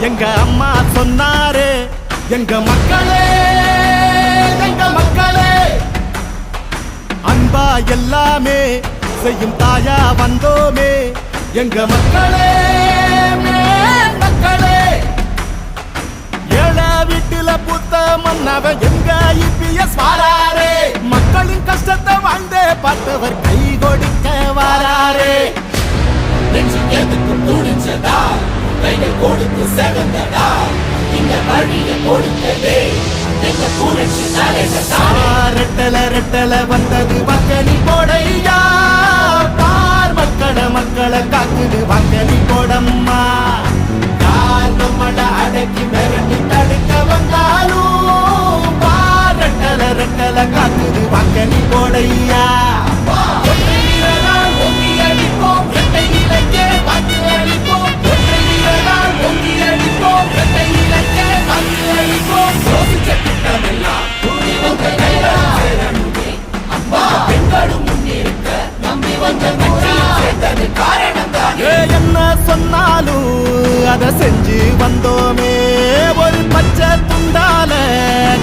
எங்க அம்மா சொன்னாரு எங்க மக்களே எங்க மக்களே. அன்பா எல்லாமே செய்யும் தாயா வந்தோமே. எங்க மக்களே மக்களே. ஏழா வீட்டுல புத்த மன்னவன் எங்க இபிஎஸ் வாராரே? மக்களின் கஷ்டத்தை வாழ்ந்தே பார்த்தவர் கை கொடுக்க வாராரே. நெஞ்சு எதுக்கு துணிச்சதா கைகள் கொடுத்து செவந்ததா இந்த வழிய கொடுத்ததே. எங்க புரட்சி தலைவதா ரெட்டல ரெட்டல வந்தது வக்கனி போடையா? பார் மக்கள மக்களை காக்குது வக்கனி போடம்மா. யார் நம்மள அடக்கி மிரட்டி தடுக்க வந்தாலும் பார் ரெட்டல ரெட்டல காக்குது வக்கனி போடையா? சேர்ந்தது காரணம் தானே. என்ன சொன்னாலும் அத செஞ்சு வந்தோமே. ஒரு பச்சை துண்டால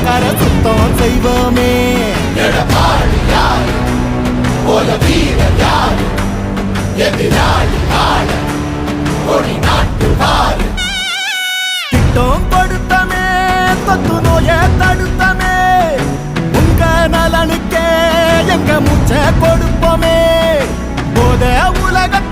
கர சுத்தம் செய்வோமே. எடப்பாடி யாரு? போல வீரர் யாரு? எதிராளி ஆள கொடி நாட்டு வாரு. திட்டம் கொடுத்தமே தொத்து நோய தடுத்தமே உலகத்தை